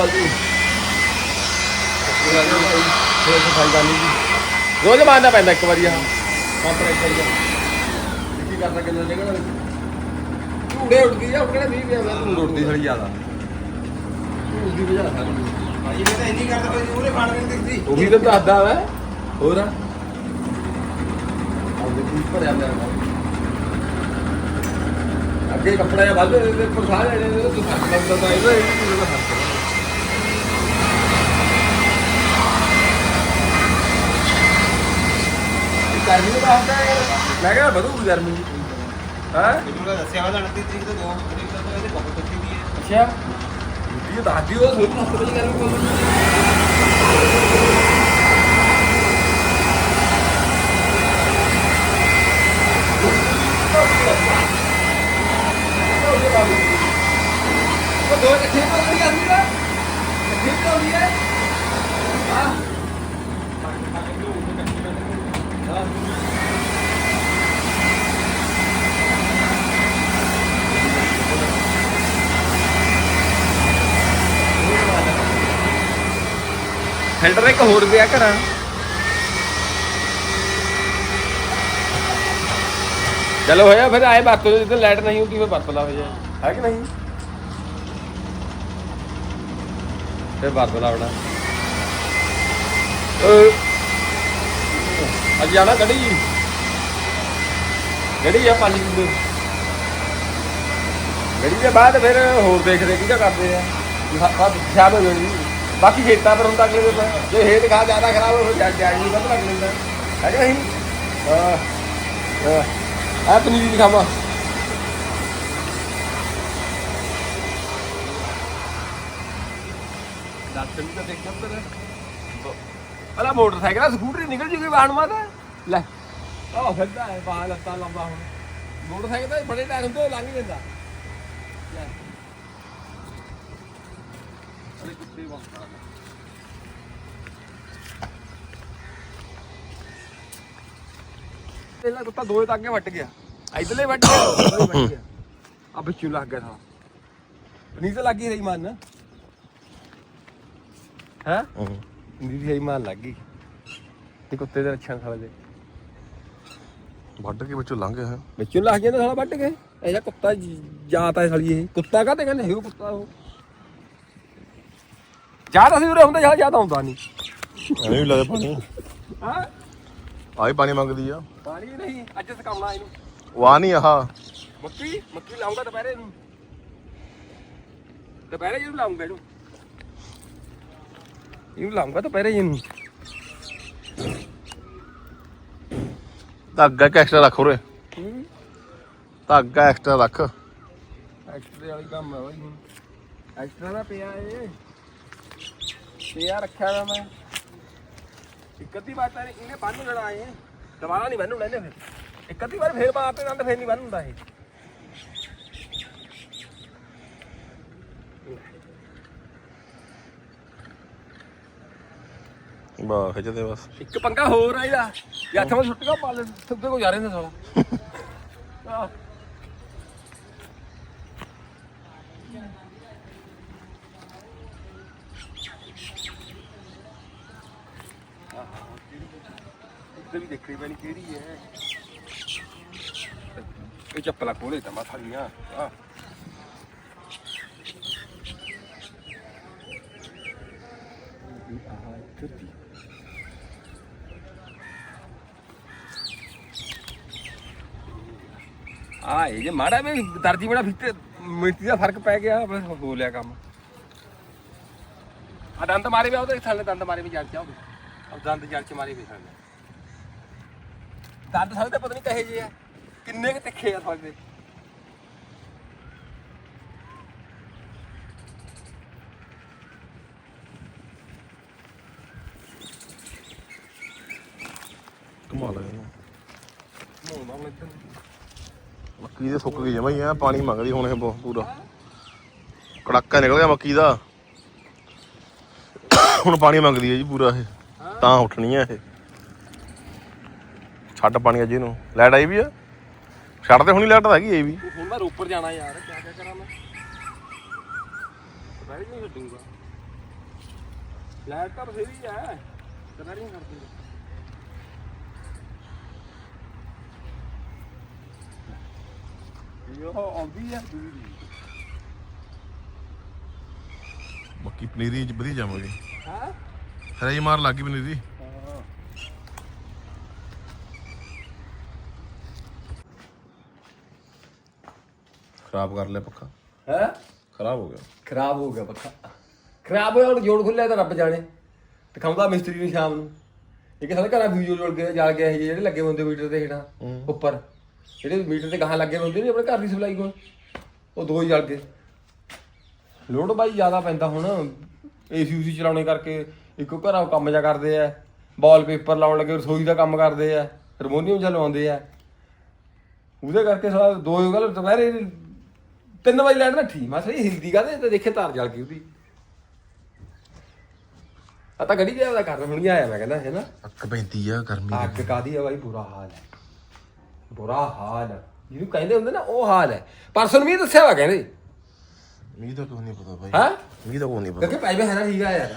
ਗੱਲ ਜੀ। ਫੇਰ ਸਫ਼ਾਈ ਕਰਨੀ ਜੀ। ਰੋਜ਼ ਮਾਰਨਾ ਪੈਂਦਾ ਇੱਕ ਵਾਰੀ ਕੰਪਰੈਸਰ ਦਾ ਕੀ ਕਰ ਸਕਦੇ ਨੇ ਨਿਕਲਣ ਝੂੜੇ ਉੱਡਦੀ ਆ ਉੱਡਣੇ ਵੀ? ਪਿਆ ਤੂੰ ਉੱਡਦੀ ਥੋੜੀ ਜ਼ਿਆਦਾ। ਉੱਡਦੀ ਵਜਾ ਸਾਰੀ ਭਾਈ ਨੇ ਤਾਂ ਇੰਨੀ ਕਰਦਾ ਭਾਈ ਉਹਨੇ ਫੜ ਕੇ ਦਿੱਤੀ ਉਹ ਵੀ ਤਾਂ ਦੱਸਦਾ ਵਾ। ਹੋਰ ਆ? ਆਪਦੇ ਕੀ ਭਰਿਆ ਪਿਆ ਵਾ। ਅੱਗੇ ਕੱਪੜਾ ਜਿਹਾ ਵੱਧ ਦੇ ਉੱਪਰ ਸਾਰੇ ਜਿਹੜੇ ਤੂੰ ਹੱਥ ਲੱਗਦਾ ਤਾਂ ਇਹਦਾ ਇਹ ਵੀ ਉਹਦਾ ਹੱਥ ਗਰਮੀ ਦਾ ਹੁੰਦਾ ਹੈ ਮੈਂ ਕਿਹਾ ਵਧੂ ਗਰਮੀ ਹਾਂ? ਮੈਨੂੰ ਤਾਂ ਦੱਸਿਆ ਵਾ 29 ਤਰੀਕ ਤੋਂ 2 ਤਰੀਕ ਤੱਕ ਇਹਦੇ ਬਹੁਤ ਕੱਟੀ ਦੀ ਹੈ। ਅੱਛਾ। ਇਹ ਦੱਸਦੀ ਉਹ ਸੋਚ ਨਾ ਸਮਝ ਗਰਮੀ ਕੋਲ ਉਹ ਦੋ ਇਕੱਠੇ ਤੋਂ ਨਹੀਂ ਆਉਂਦੀ ਨਾ ਇਕੱਠੇ ਤੋਂ ਆਉਂਦੀ ਹੈ ਹਾਂ ਹਾਂ। ਫਿਲਟਰ ਇੱਕ ਹੋਰ ਪਿਆ ਘਰਾਂ ਚਲੋ ਹੋਇਆ ਫਿਰ ਆਏ ਲਓ ਜਿੱਥੇ ਲਾਈਟ ਨਹੀਂ ਹੁੰਦੀ ਫਿਰ ਵਰਤ ਲਾ ਹੋ ਜਾਏ। ਹੈ ਕਿ ਨਹੀਂ? ਫਿਰ ਵਰਤ ਲਾ ਬਣਾ ਅੱਜ ਜਾਣਾ ਗੱਡੀ? ਗੱਡੀ ਆ ਪੰਜ ਕਿਲੋ। ਗੱਡੀ ਦੇ ਬਾਅਦ ਫਿਰ ਹੋਰ ਦੇਖਦੇ ਕਿਹਦਾ ਕਰਦੇ ਆ। ਸ਼ਾਮ ਹੋ ਜਾਣੀ ਬਾਕੀ ਖੇਤਾਂ ਪਰ ਹੁੰਦਾ ਅਗਲੇ ਦਿਨ ਜੇ ਖੇਤ ਖਾ ਜ਼ਿਆਦਾ ਖਰਾਬ ਹੋ ਜਾ ਜਾ ਨਹੀਂ ਵੱਧ ਲੱਗ ਜਾਂਦਾ। ਹੈ ਕਿ ਨਹੀਂ? ਆ ਪਨੀਰ ਦੀ ਖਾਵਾ ਦੱਸ ਨਹੀਂ ਤਾਂ ਦੇਖਿਆ ਤੇਰੇ ਅਲਾ ਮੋਟਰਸਾਈਕਲ ਆ, ਸਕੂਟਰੀ ਨਿਕਲ ਜੂਗੀ ਬਾਹਣ ਮਾਤਾ। ਲੈ। ਆਹ ਫਿਰਦਾ ਹੈ ਬਾਹਰ ਲੱਤਾਂ ਲੰਬਾ ਹੁਣ। ਮੋਟਰਸਾਈਕਲ ਤਾਂ ਬੜੇ ਹੁੰਦੇ ਉਹ ਲੰਘ ਜਾਂਦਾ। ਕੁੱਤੇ ਦੋਏ ਤਾਂ ਅੱਗੇ ਵੱਟ ਗਿਆ। ਇਧਰਲੇ ਵੱਟ ਗਿਆ ਉਧਰਲੇ ਵੱਟ ਗਿਆ। ਆ ਵਿੱਚੋਂ ਲੱਗ ਗਿਆ ਸਾਲਾ ਨੀਂਦ ਲੱਗੀ ਰਹੀ ਮਨ। ਹੈ? ਨੀਂਦ ਰਹੀ ਮਨ ਲੱਗ ਗਈ। ਤੇ ਕੁੱਤੇ ਦੇ ਰੱਛਣ ਸਾਲੇ ਦੇ। ਵੱਢ ਕੇ ਵਿੱਚੋਂ ਲੰਘ ਗਿਆ। ਵਿੱਚੋਂ ਲੱਗ ਸਾਲਾ ਕੇ। ਜਿਹਾ ਕੁੱਤਾ ਜਾਤ ਹੈ ਸਾਲੀ ਇਹ। ਕੁੱਤਾ ਕਾਹਤੇ ਕਹਿੰਦੇ? ਹੈ ਕੁੱਤਾ ਉਹ। ਜਾਤ ਅਸੀਂ ਉਰੇ ਹੁੰਦਾ ਜਾਂ ਜਾਤ ਆਉਂਦਾ ਨਹੀਂ ਐਵੇਂ ਵੀ ਲੱਗਦਾ ਪਾਣੀ। ਹਾਂ? ਆਹੀ ਪਾਣੀ ਮੰਗਦੀ ਆ। ਪਾਣੀ ਨਹੀਂ ਅੱਜ ਸਕਾਉਣਾ ਇਹਨੂੰ। ਉਹ ਆ ਨਹੀਂ ਆਹ। ਮੱਕੀ ਮੱਕੀ ਲਾਉਂਗਾ ਦੁਪਹਿਰੇ ਨੂੰ ਦੁਪਹਿਰੇ ਜਿਹਨੂੰ ਲਾਉਂਗਾ ਇਹਨੂੰ। ਇਹਨੂੰ ਲਾਉਂਗਾ ਦੁਪਹਿਰੇ ਜਿਹਨੂੰ ਧਾਗਾ ਐਕਸਟਰਾ ਰੱਖ ਉਰੇ। ਧਾਗਾ ਐਕਸਟਰਾ ਰੱਖ। ਐਕਸਟਰੇ ਵਾਲੀ ਕੰਮ ਹੈ ਬਾਈ ਐਕਸਟਰਾ ਦਾ ਪਿਆ ਏ ਪਿਆ ਰੱਖਿਆ ਦਾ ਮੈਂ। ਇੱਕ ਅੱਧੀ ਵਾਰ ਤਾਂ ਇਹਨੇ ਬੰਨ ਲੈਣਾ ਏ ਦੁਬਾਰਾ ਨਹੀਂ ਬੰਨੂ ਲੈਨੇ ਫਿਰ। ਇੱਕ ਅੱਧੀ ਵਾਰ ਫੇਰ ਬਾਤੇ ਦੰਦ ਫੇਰ ਨਹੀਂ ਬੰਨ ਹੁੰਦਾ ਇਹ। ਬਾ ਖਿੱਚਦੇ ਬਸ। ਇੱਕ ਪੰਗਾ ਹੋਰ ਆ ਇਹਦਾ। ਇਹ ਹੱਥ ਵਿੱਚ ਛੁੱਟੀਆਂ ਪਾ ਲੈ। ਸਿੱਧੇ ਕੋ ਜਾ ਰਹੇ ਨੇ ਸਾਲਾ। ਆਹ। ਇੱਧਰ ਵੀ ਦੇਖਣੀ ਪੈਣੀ ਕਿਹੜੀ ਹੈ ਇਹ ਚੱਪਲਾਂ ਕੋਲੇ ਤਾਂ ਆ ਇਹ ਜੇ ਮਾੜਾ ਵੀ ਦਰਜੀ ਬੜਾ ਫਿੱਤੇ ਮਿੱਟੀ ਦਾ ਫ਼ਰਕ ਪੈ ਗਿਆ ਬਸ ਹੋ ਲਿਆ ਕੰਮ ਆ ਦੰਦ ਮਾਰੇ ਵੀ ਆ ਉਹਦੇ ਥੱਲੇ ਦੰਦ ਮਾਰੇ ਵੀ ਜੜ ਚ ਆਉਗੇ ਆ ਦੰਦ ਜੜ ਚ ਮਾਰੇ ਵੀ ਥੱਲੇ ਦੰਦ ਸਾਰੇ ਤਾਂ ਪਤਾ ਨਹੀਂ ਕਹੇ ਜੇ ਆ ਕਿੰਨੇ ਕੁ ਤਿੱਖੇ ਆ ਤੁਹਾਡੇ ਇਹਨੂੰ। ਨਾਲ ਲੱਗ ਮੱਕੀ ਦੇ ਸੁੱਕ ਗਈ ਜਮਾਈ ਆ ਪਾਣੀ ਮੰਗਦੀ ਹੁਣ ਇਹ ਬਹੁਤ ਪੂਰਾ। ਕੜਾਕਾ ਨਿਕਲ ਗਿਆ ਮੱਕੀ ਦਾ। ਹੁਣ ਪਾਣੀ ਮੰਗਦੀ ਹੈ ਜੀ ਪੂਰਾ ਇਹ। ਤਾਂ ਉੱਠਣੀ ਹੈ ਇਹ। ਛੱਡ ਪਾਣੀ ਅਜੇ ਨੂੰ ਲਾਈਟ ਆਈ ਵੀ ਆ? ਛੱਡ ਤੇ ਹੁਣੀ ਲਾਈਟ ਤਾਂ ਹੈਗੀ ਇਹ ਵੀ। ਹੁਣ ਮੈਂ ਰੋਪੜ ਜਾਣਾ ਯਾਰ ਕਿਆ ਕਿਆ ਕਰਾਂ ਮੈਂ? ਦੁਪਹਿਰ ਨਹੀਂ ਛੱਡੂਗਾ। ਲਾਈਟ ਤਾਂ ਬਥੇਰੀ ਹੈ ਦੁਪਹਿਰ ਨਹੀਂ ਕਰ ਇਹ ਆਉਂਦੀ ਮੱਕੀ ਪਨੀਰੀ ਚ ਵਧੀ ਜਾਵਾਂਗੇ। ਹਾਂ? ਹਰੇ ਜੀ ਮਾਰ ਲੱਗੀ ਪਨੀਰੀ। ਖਰਾਬ ਕਰ ਲਿਆ ਪੱਕਾ ਹੈ? ਖਰਾਬ ਹੋ ਗਿਆ। ਖਰਾਬ ਹੋ ਗਿਆ ਪੱਖਾ। ਖਰਾਬ ਹੋਇਆ ਹੁਣ ਜੋੜ ਖੁੱਲਿਆ ਤਾਂ ਰੱਬ ਜਾਣੇ। ਦਿਖਾਉਂਦਾ ਮਿਸਤਰੀ ਨੂੰ ਸ਼ਾਮ ਨੂੰ। ਇੱਕ ਸਾਰੇ ਘਰਾਂ ਫਿਊਜ਼ ਜੋੜ ਕੇ ਜਾਲ ਕੇ ਇਹ ਜਿਹੇ ਜਿਹੜੇ ਲੱਗੇ ਹੁੰਦੇ ਮੀਟਰ ਤੇ ਹੇਠਾਂ ਉੱਪਰ। ਜਿਹੜੇ ਮੀਟਰ ਤੇ ਗਾਹਾਂ ਲੱਗੇ ਹੁੰਦੇ ਨੇ ਆਪਣੇ ਘਰ ਦੀ ਸਪਲਾਈ ਕੋਲ ਉਹ ਦੋ ਹੀ ਜਲ ਗਏ। ਲੋਡ ਬਾਈ ਜ਼ਿਆਦਾ ਪੈਂਦਾ ਹੁਣ ਏਸੀ ਉਸੀ ਚਲਾਉਣੇ ਕਰਕੇ ਇੱਕੋ ਘਰਾਂ ਕੰਮ ਜਾ ਕਰਦੇ ਆ ਵਾਲ ਪੇਪਰ ਲਾਉਣ ਲੱਗੇ ਰਸੋਈ ਦਾ ਕੰਮ ਕਰਦੇ ਆ ਹਾਰਮੋਨੀਅਮ ਜਿਹਾ ਲਵਾਉਂਦੇ ਆ। ਉਹਦੇ ਕਰਕੇ ਸਾਲਾ ਦੋ ਹੀ ਗੱਲ ਦੁਪਹਿਰੇ ਤਿੰਨ ਵਜੇ ਲੈਣ ਨੱਠੀ ਮੈਂ ਸਹੀ ਹਿਲਦੀ ਕਾਦੇ ਤੇ ਦੇਖੇ ਤਾਰ ਜਲ ਗਈ ਉਹਦੀ। ਆ ਤਾਂ ਗਿਆ ਉਹਦਾ ਕਰ ਹੁਣ ਹੀ ਆਇਆ ਮੈਂ ਕਹਿੰਦਾ ਹੈ ਨਾ? ਅੱਕ ਪੈਂਦੀ ਆ ਗਰਮੀ ਅੱਗ ਕਾਦੀ ਆ। ਬਾਈ ਬੁਰਾ ਹਾਲ ਹੈ ਬੁਰਾ ਹਾਲ ਹੈ। ਜਿਹਨੂੰ ਕਹਿੰਦੇ ਹੁੰਦੇ ਨਾ ਉਹ ਹਾਲ ਹੈ। ਪਰਸਨ ਵੀ ਦੱਸਿਆ ਵਾ ਕਹਿੰਦੇ। ਮੀਂਹ ਦਾ ਕੋਈ ਨਹੀਂ ਪਤਾ ਬਾਈ। ਹਾਂ? ਮੀਂਹ ਦਾ ਕੋਈ ਨਹੀਂ ਪਤਾ। ਕਿਉਂਕਿ ਪੈਸੇ ਹੈ ਨਾ ਠੀਕ ਆ ਯਾਰ।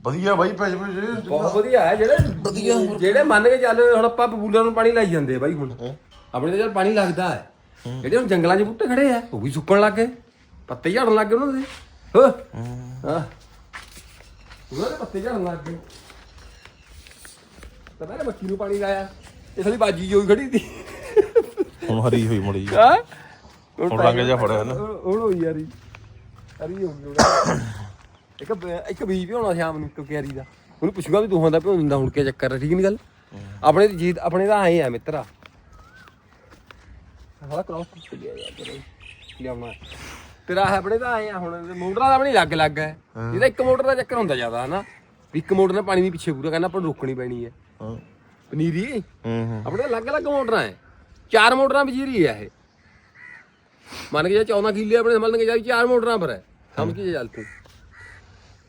ਵਧੀਆ ਬਾਈ ਭੇਜ ਭੇਜ ਬਹੁਤ ਵਧੀਆ ਹੈ ਜਿਹੜੇ ਜਿਹੜੇ ਮੰਨ ਕੇ ਚੱਲ ਹੁਣ ਆਪਾਂ ਬਬੂਲਿਆਂ ਨੂੰ ਪਾਣੀ ਲਾਈ ਜਾਂਦੇ ਆ ਬਾਈ ਹੁਣ। ਆਪਣੇ ਤੇ ਚੱਲ ਪਾਣੀ ਲੱਗਦਾ ਹੈ। ਜਿਹੜੇ ਹੁਣ ਜੰਗਲਾਂ 'ਚ ਬੂਟੇ ਖੜੇ ਆ ਉਹ ਵੀ ਸੁੱਕਣ ਲੱਗ ਗਏ। ਪੱਤੇ ਝੜਨ ਲੱਗ ਗਏ ਉਹਨਾਂ ਦੇ। ਹੋ। ਹਾਂ। ਉਹਨਾਂ ਦੇ ਪੱਤੇ ਝੜਨ ਲੱਗ ਗਏ। ਤਾਂ ਮੈਂ ਮੱਕੀ ਨੂੰ ਪਾਣੀ ਲਾਇਆ। ਇਸ ਲਈ ਬਾਜੀ ਜੋਈ ਖੜੀ ਸੀ। ਹੁਣ ਹਰੀ ਹੋਈ ਮੜੀ ਹਾਂ? ਹੁਣ ਰੰਗ ਜਿਹਾ ਫੜਿਆ ਨਾ। ਹੁਣ ਹੋਈ ਯਾਰੀ। ਅਰੀ ਹੋ ਗਿਆ ਇੱਕ ਬ- ਇੱਕ ਬੀਜ ਵੀ ਹੋਣਾ ਸ਼ਾਮ ਨੂੰ ਕਿਆਰੀ ਦਾ। ਉਹਨੂੰ ਪੁੱਛੂਗਾ ਵੀ ਤੂੰ ਦਾ ਭਿਉਂ ਦਿੰਦਾ ਹੁਣ ਕੀ ਚੱਕਰ ਹੈ ਠੀਕ ਨਹੀਂ ਗੱਲ? ਆਪਣੇ ਦੀ ਜੀਤ ਆਪਣੇ ਦਾ ਆਏ ਆ ਮਿੱਤਰਾ। ਹਾਲਾ ਕ੍ਰਾਸ ਤੇ ਗਿਆ ਯਾਰ ਤੇਰਾ ਲਿਆਉਣਾ। ਤੇਰਾ ਹੈ ਆਪਣੇ ਦਾ ਆਏ ਆ ਹੁਣ ਮੋਟਰਾਂ ਦਾ ਆਪਣੀ ਲੱਗ ਲੱਗ ਹੈ। ਇਹਦਾ ਇੱਕ ਮੋਟਰ ਦਾ ਚੱਕਰ ਹੁੰਦਾ ਜ਼ਿਆਦਾ ਹਨਾ? ਵੀ ਇੱਕ ਮੋਟਰ ਨਾਲ ਪਾਣੀ ਨਹੀਂ ਪਿੱਛੇ ਪੂਰਾ ਕਹਿੰਦਾ ਆਪਾਂ ਨੂੰ ਰੋਕਣੀ ਪੈਣੀ ਹੈ। ਹਾਂ। ਪਨੀਰੀ। ਹੂੰ ਹੂੰ। ਆਪਣੇ ਤਾਂ ਅਲੱਗ-ਅਲੱਗ ਮੋਟਰਾਂ ਹੈ ਚਾਰ ਮੋਟਰਾਂ ਵਜੀਰੀ ਹੈ ਇਹ। ਮੰਨ ਕੇ ਜਾ 14 ਕਿੱਲੇ ਆਪਣੇ ਮੰਨ ਕੇ ਜਾ ਚਾਰ ਮੋਟਰਾਂ ਪਰ ਹੈ ਸਮਝ ਕੇ ਚੱਲ ਤੂੰ।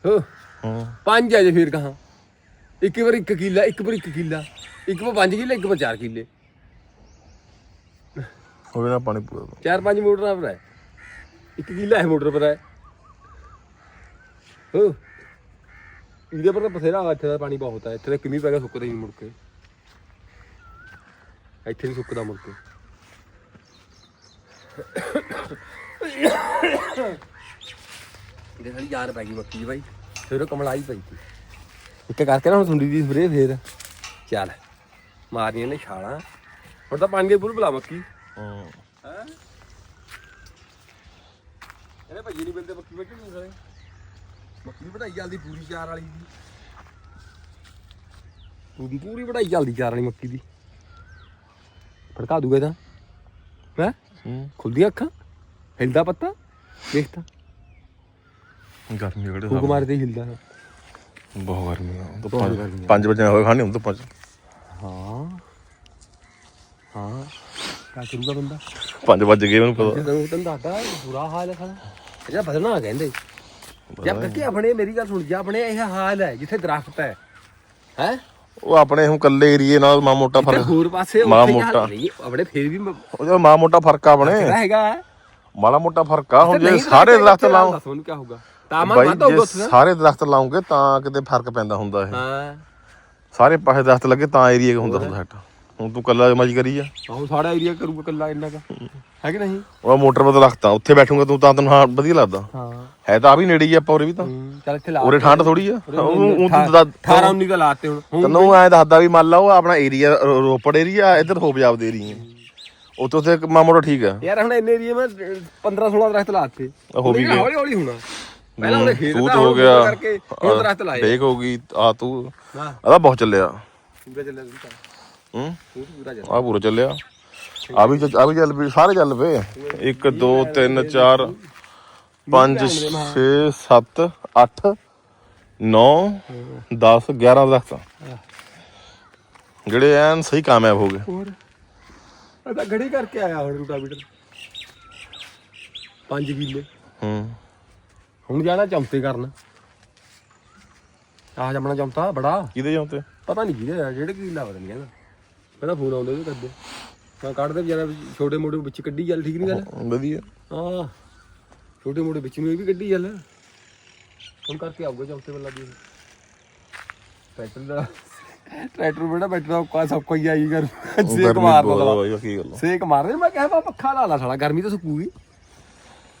ਹੋ। ਹੂੰ। ਪੰਜ ਹੈ ਜੇ ਫਿਰ ਕਹਾ। ਇੱਕ ਵਾਰ ਇੱਕ ਕਿੱਲਾ ਇੱਕ ਵਾਰ ਇੱਕ ਕਿੱਲਾ। ਇੱਕ ਵਾਰ ਪੰਜ ਕਿੱਲੇ ਇੱਕ ਵਾਰ ਚਾਰ ਕਿੱਲੇ। ਹੋਵੇ ਨਾ ਪਾਣੀ ਪੂਰਾ ਚਾਰ ਪੰਜ ਮੋਟਰਾਂ ਪਰ ਹੈ ਇੱਕ ਕਿੱਲਾ ਹੈ ਮੋਟਰ ਪਰ ਹੈ ਹੋ। ਇਹਦੇ ਪਰ ਤਾਂ ਬਥੇਰਾ ਇੱਥੇ ਦਾ ਪਾਣੀ ਬਹੁਤ ਹੈ ਇੱਥੇ ਤਾਂ ਕਿੰਨੀ ਪੈ ਗਿਆ ਸੁੱਕਦਾ ਹੀ ਮੁੜ ਕੇ। ਇੱਥੇ ਨਹੀਂ ਸੁੱਕਦਾ ਮੁੜ ਕੇ ਇਹਦੇ ਸਾਡੀ ਜਾਨ ਪੈ ਗਈ ਮੱਕੀ ਬਾਈ ਫਿਰ ਉਹ ਕਮਲਾਈ ਪਈ ਸੀ ਇੱਕ ਕਰਕੇ ਨਾ ਹੁਣ ਸੁੰਡੀ ਦੀ ਸਪਰੇ ਫੇਰ ਚੱਲ ਮਾਰਨੀਆਂ ਨੇ ਛਾਲਾਂ ਹੁਣ ਤਾਂ ਪਾਣੀ ਦੇ ਬੁਲ ਬੁਲਾ ਮੱਕੀ ਹੂੰ ਹੈ ਇਹਨੇ ਭੱਜੀ ਨਹੀਂ ਬੰਦੇ ਮੱਕੀ ਵੱਢ ਨਹੀਂ ਸਾਰੇ ਮੱਕੀ ਵਢਾਈ ਚੱਲਦੀ ਪੂਰੀ ਚਾਰ ਵਾਲੀ ਦੀ ਪੂਰੀ ਵਢਾਈ ਚੱਲਦੀ ਚਾਰ ਵਾਲੀ ਮੱਕੀ ਦੀ ਫੜਕਾ ਦੂਗਾ ਤਾਂ ਹੈ? ਹੂੰ। ਖੁੱਲਦੀਆਂ ਅੱਖਾਂ? ਹਿਲਦਾ ਪੱਤਾ? ਦੇਖ ਤਾਂ ਗਰਮੀ ਕਿਹੜੇ ਫੂਕ ਮਾਰਦੇ ਹੀ ਹਿਲਦਾ। ਬਹੁਤ ਗਰਮੀ ਆ। ਤਾਂ ਬਹੁਤ ਗਰਮੀ 5 ਵਜੇ ਹੋਏ ਖਾਣੇ ਹੁਣ ਤਾਂ 5 ਹਾਂ। ਹਾਂ। ਕਾ ਕਰੂਗਾ ਬੰਦਾ? 5 ਵਜ ਗਏ ਮੈਨੂੰ ਪਤਾ। ਜਦੋਂ ਤੈਨੂੰ ਦੱਸਦਾ ਬੁਰਾ ਹਾਲ ਹੈ ਸਾਲਾ। ਇਹਦਾ ਬਦਲਣਾ ਕਹਿੰਦੇ। ਜਦ ਕਿ ਆਪਣੇ ਮੇਰੀ ਗੱਲ ਸੁਣ। ਜਾ ਆਪਣੇ ਇਹ ਹਾਲ ਹੈ ਜਿੱਥੇ ਦਰਖਤ ਹੈ। ਹੈ? ਉਹ ਆਪਣੇ ਹੁਣ ਕੱਲੇ ਏਰੀਏ ਨਾਲ ਮਾ ਮੋਟਾ ਤੇ ਫ਼ਰਕ ਹੋਰ ਪਾਸੇ ਮਾੜਾ ਉੱਥੇ ਮੋਟਾ। ਹਾਲ ਨਹੀਂ ਆਪਣੇ ਫੇਰ ਵੀ ਮ- ਉਹ ਜਿਹੜਾ ਮਾ ਮੋਟਾ ਫ਼ਰਕ ਆ ਆਪਣੇ। ਹੈਗਾ। ਮਾੜਾ ਮੋਟਾ ਫ਼ਰਕ ਆ ਹੁਣ ਜੇ ਸਾਰੇ ਦਰਖਤ ਲਾਉਂ ਦੱਸ ਕੀ ਹੋਊਗਾ। ਤਾਪਮਾਨ ਬਾਈ ਵੱਧ ਹੋਊਗਾ ਉੱਥੇ ਦਾ। ਸਾਰੇ ਦਰਖਤ ਲਾਉਂਗੇ ਤਾਂ ਕਿਤੇ ਫ਼ਰਕ ਪੈਂਦਾ ਹੁੰਦਾ ਇਹ। ਹਾਂ। ਸਾਰੇ ਪਾਸੇ ਦਰਖਤ ਲੱਗੇ ਤਾਂ ਏਰੀਆ ਹੁੰਦਾ ਹੁੰਦਾ ਸੈੱਟ। ਹੁਣ ਤੂੰ ਕੱਲਾ ਮਜ ਕਰੀ ਆ ਆਹੋ ਸਾਡਾ ਏਰੀਆ ਕਰੂਗਾ ਕੱਲਾ ਇੰਨਾ ਕਾ। ਹੈ ਕਿ ਨਹੀਂ? ਉਹ ਮੋਟਰ ਦਰਖਤ ਆ ਉੱਥੇ ਬੈਠੂਗਾ ਤੂੰ ਤਾਂ ਤੈਨੂੰ ਹਾਂ ਵਧੀਆ ਲੱਗਦਾ। ਹਾਂ। ਹੈ ਤਾਂ ਆ ਵੀ ਨੇੜੇ ਹੀ ਆ ਆਪਾਂ ਉਰੇ ਵੀ ਤਾਂ। ਚੱਲ ਇੱਥੇ ਲਾ ਉਰੇ ਠੰਡ ਥੋੜੀ ਆ। ਉਹ ਤੂੰ ਦੱਸ- 18 19 ਦਾ ਲਾਤੇ ਹੁਣ। ਤੈਨੂੰ ਐ ਦੱਸਦਾ ਵੀ ਮੰਨ ਲਾ ਉਹ ਆਪਣਾ ਏਰੀਆ ਰੋਪੜ ਏਰੀਆ ਇੱਧਰ ਹੋ ਪੰਜਾਬ ਦੇ ਏਰੀਆ ਉੱਥੇ ਉੱਥੇ ਮਾਮੋੜਾ ਠੀਕ ਆ। ਯਾਰ ਹੁਣ ਇੰਨੇ ਏਰੀਆ ਮੈਂ 15 16 ਦਰਖਤ ਲਾਤੇ। ਹੋ ਵੀ ਗਏ। ਹੌਲੀ ਹੌਲੀ ਹੋਣਾ। ਪਹਿਲਾਂ ਉਹਨੇ ਖੇਤ ਦਾ ਹੋ ਗਿਆ। ਕਰਕੇ ਹੁਣ ਦਰਖਤ ਲਾਏ। ਡੇਕ ਹੋ ਗਈ ਆ ਤੂੰ। ਆਦਾ ਬਹੁਤ ਚੱਲਿਆ। ਪੂਰਾ ਚੱਲਿਆ ਤੂੰ ਤਾਂ। ਹੂੰ? ਤੂੰ ਪੂਰਾ ਚੱਲਿਆ। ਆ ਪੂਰਾ ਚੱਲਿਆ। ਆ ਵੀ ਆ ਵੀ ਚੱਲ ਪਏ ਸਾਰੇ ਚੱਲ ਪਏ 1 2 3 4 5 6 7 8 9 10 11 ਦਰਖਤ। ਜਿਹੜੇ ਐਨ ਸਹੀ ਕਾਮਯਾਬ ਹੋ ਗਏ। ਹੋਰ? ਇਹ ਤਾਂ ਗੜੀ ਕਰਕੇ ਆਇਆ ਹੁਣ ਰੂਟਾਵੀਟਰ। 5 ਕਿੱਲੇ। ਹੂੰ। ਹੁਣ ਜਾਣਾ ਚੌਂਤੇ ਕਰਨ। ਆਹ ਜਮਣਾ ਚੌਂਤਾ ਬੜਾ। ਕਿਹਦੇ ਜਾਂਦੇ ਪਤਾ ਨਹੀਂ ਕਿਹਦੇ ਆ ਜਿਹੜੇ ਕਿੱਲਾ ਪਤਾ ਨਹੀਂ ਕਹਿੰਦਾ। ਕਹਿੰਦਾ ਫੋਨ ਆਉਂਦੇ ਉਹਦੇ ਕਰਦੇ। ਮੈਂ ਕੱਢਦੇ ਵਿਚਾਰਾ ਛੋਟੇ ਮੋਟੇ ਵਿੱਚ ਕੱਢੀ ਚੱਲ ਠੀਕ ਨਹੀਂ ਗੱਲ? ਵਧੀਆ। ਆਹ ਛੋਟੇ ਮੋਟੇ ਵਿੱਚ ਨੂੰ ਇਹ ਵੀ ਗੱਡੀ ਚੱਲ। ਹੁਣ ਕਰਕੇ ਆਊਗਾ ਚੌਥੇ ਵੱਲਾ ਦੀ ਟਰੈਕਟਰ ਦਾ। ਟਰੈਕਟਰ ਬੇਟਾ ਬੈਠਣਾ ਔਕਾ ਸੌਕਾ ਹੀ ਆਈ ਕਰ ਸੇਕ। ਬਾਈ ਉਹ ਕੀ ਗੱਲ ਸੇਕ ਮਾਰਦੇ। ਮੈਂ ਕਿਹਾ ਬਾ ਪੱਖਾ ਲਾ ਲਾ ਸਾਲਾ ਗਰਮੀ ਤਾਂ ਸੁੱਕੂਗੀ।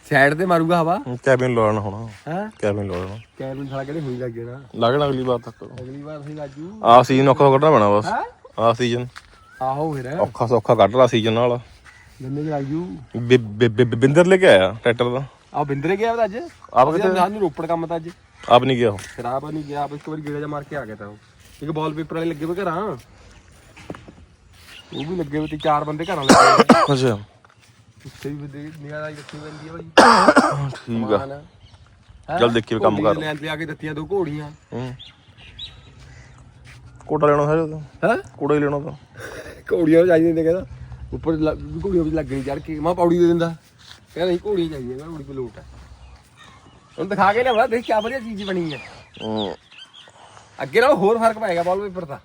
ਸਾਈਡ ਤੇ ਮਾਰੂਗਾ ਹਵਾ। ਕੈਬਿਨ ਲਾਉਣਾ ਹੁਣ। ਹਾਂ? ਕੈਬਿਨ ਲਾਉਣਾ ਕੈਬਨ ਸਾਲਾ ਕਹਿੰਦੇ ਹੋਈ ਲੱਗ ਜਾਣਾ। ਲੱਗਣਾ ਅਗਲੀ ਵਾਰ ਤੱਕ। ਅਗਲੀ ਵਾਰ ਅਸੀਂ ਲਾਜੂ ਆ ਸੀਜ਼ਨ ਔਖਾ ਕੱਢਣਾ ਪੈਣਾ ਬਸ। ਹਾਂ? ਆ ਸੀਜ਼ਨ ਆਹੋ ਫਿਰ। ਔਖਾ ਸੌਖਾ ਕੱਢ ਲਾ ਸੀਜ਼ਨ ਨਾਲ। ਗੰਨੇ ਚ ਲਾਜੂ ਬਿ- ਬਿ- ਬਿ- ਬਿੰਦਰ ਲੈ ਕੇ ਆਇਆ ਟਰੈਕਟਰ ਦਾ। ਆ ਬਿੰਦਰੇ ਗਿਆ ਵਾ ਅੱਜ? ਆਪ ਕਿਤੇ ਸਾਨੂੰ ਰੋਪੜ ਕੰਮ ਤਾਂ ਅੱਜ। ਆਪ ਨਹੀਂ ਗਿਆ ਉਹ। ਖਰਾਬ ਨਹੀਂ ਗਿਆ ਆਪ ਇੱਕ ਵਾਰੀ ਗੇੜਾ ਜਾ ਮਾਰ ਕੇ ਆ ਗਿਆ ਤਾਂ ਉਹ। ਇੱਕ ਬਾਲ ਪੇਪਰ ਵਾਲੇ ਲੱਗੇ ਹੋਏ ਘਰਾਂ। ਉਹ ਵੀ ਲੱਗੇ ਹੋਏ ਤੇ ਚਾਰ ਬੰਦੇ ਘਰਾਂ ਲੱਗੇ ਹੋਏ। ਅੱਛਾ। ਉੱਥੇ ਵੀ ਬੰਦੇ ਨਿਗਾਹ ਲਾਈ ਰੱਖੀ ਪੈਂਦੀ ਹੈ ਭਾਈ ਠੀਕ ਆ। ਚੱਲ ਦੇਖੀਏ ਕੰਮ ਕਰ। ਲੈਣ ਤੇ ਆ ਕੇ ਦਿੱਤੀਆਂ ਦੋ ਘੋੜੀਆਂ। ਹੂੰ। ਕੋਟਾ ਲੈਣਾ ਹੈ ਉਹਦਾ ਹੈ? ਕੋੜਾ ਹੀ ਲੈਣਾ ਤਾਂ ਘੋੜੀਆਂ ਚਾਹੀਦੀਆਂ ਨੇ ਕਹਿੰਦਾ। ਉੱਪਰ ਲ- ਘੋੜੀਆਂ ਵਿੱਚ ਲੱਗ ਗਈ ਚੜ ਕੇ। ਮੈਂ ਪੌੜੀ ਦੇ ਦਿੰਦਾ। ਕਹਿੰਦਾ ਨਹੀਂ ਘੋੜੀਆਂ ਚਾਹੀਦੀਆਂ ਮੈਂ ਘੋੜੀ ਕੋ ਲੋਟ ਹੈ। ਹੁਣ ਦਿਖਾ ਕੇ ਲਿਆਵਾ ਦੇਖ ਕਿਆ ਵਧੀਆ ਚੀਜ਼ ਬਣੀ ਹੈ। ਹੂੰ। ਅੱਗੇ ਨਾਲ ਹੋਰ ਫ਼ਰਕ ਪਏਗਾ ਬਾਲ ਪੇਪਰ ਦਾ।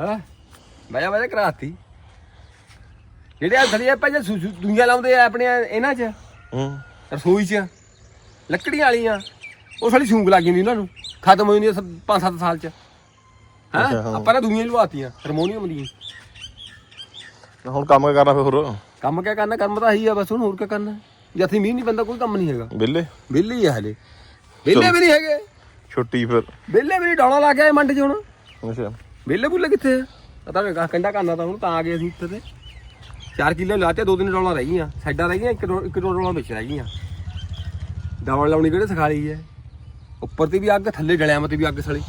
ਹਾਂ? ਬਾਜਾ ਬਾਜਾ ਕਰਾਤੀ। ਜਿਹੜੇ ਆ ਥਲੀਏ ਆਪਾਂ ਜੇ ਸੁ- ਸੁ- ਦੁਨੀਆ ਲਾਉਂਦੇ ਆ ਆਪਣੇ ਇਹਨਾਂ 'ਚ। ਹੂੰ। ਰਸੋਈ 'ਚ। ਲੱਕੜੀਆਂ ਵਾਲੀਆਂ। ਉਹ ਸਾਡੀ ਸੂੰਗ ਲੱਗ ਜਾਂਦੀ ਉਹਨਾਂ ਨੂੰ। ਖਤਮ ਹੋ ਜਾਂਦੀ 5-7 ਸਾਲ 'ਚ। ਹਾਂ? ਅੱਛਾ, ਹਾਂ। ਆਪਾਂ ਨੇ ਦੁਨੀਆ ਹੀ ਲਵਾਤੀਆਂ ਹਾਰਮੋਨੀਅਮ ਦੀਆਂ। ਹੁਣ ਕੰਮ ਕੀ ਕਰਨਾ ਫਿਰ ਹੋਰ? ਕੰਮ ਕਿਆ ਕਰਨਾ ਕੰਮ ਤਾਂ ਇਹੀ ਆ ਬਸ ਹੁਣ ਹੋਰ ਕਿਆ ਕਰਨਾ। ਜੱਥੀ ਮੀਂਹ ਨਹੀਂ ਪੈਂਦਾ ਕੋਈ ਕੰਮ ਨਹੀਂ ਹੈਗਾ। ਵਿਹਲੇ? ਵਿਹਲੇ ਹੀ ਆ ਹਲੇ। ਵਿਹਲੇ ਵੀ ਨਹੀਂ ਹੈਗੇ। ਛੁੱਟੀ ਫਿਰ। ਵਿਹਲੇ ਵੀ ਨਹੀਂ ਡੌਲਾ ਲਾ ਕੇ ਆਏ ਮੰਡ 'ਚ ਹੁਣ। ਅੱਛਾ। ਵਿਹਲੇ ਬੁੱਲੇ ਕਿੱਥੇ ਆ? ਪਤਾ ਕੰਡਾ ਕਰਨਾ ਤਾਂ ਹੁਣ ਤਾਂ ਆ ਗਏ ਅਸੀਂ ਇੱਥੇ ਤੇ। 4 ਕਿੱਲੇ ਲਾਤੇ ਦੋ ਦਿਨ ਡੌਲਾਂ ਰਹਿ ਗਈਆਂ। ਸਾਈਡਾਂ ਰਹਿ ਗਈਆਂ ਇੱਕ ਡੋ- ਇੱਕ ਡੌਲਾਂ ਵਿੱਚ ਰਹਿ ਗਈਆਂ। ਡੌਲ ਲਾਉਣੀ ਕਿਹੜੇ ਸਿਖਾ ਲਈ ਹੈ ਉੱਪਰ ਤੇ ਵੀ ਅੱਗ ਥੱਲੇ ਡਲਿਆਂ ਮਤੇ ਵੀ ਅੱਗ ਸਲੀ।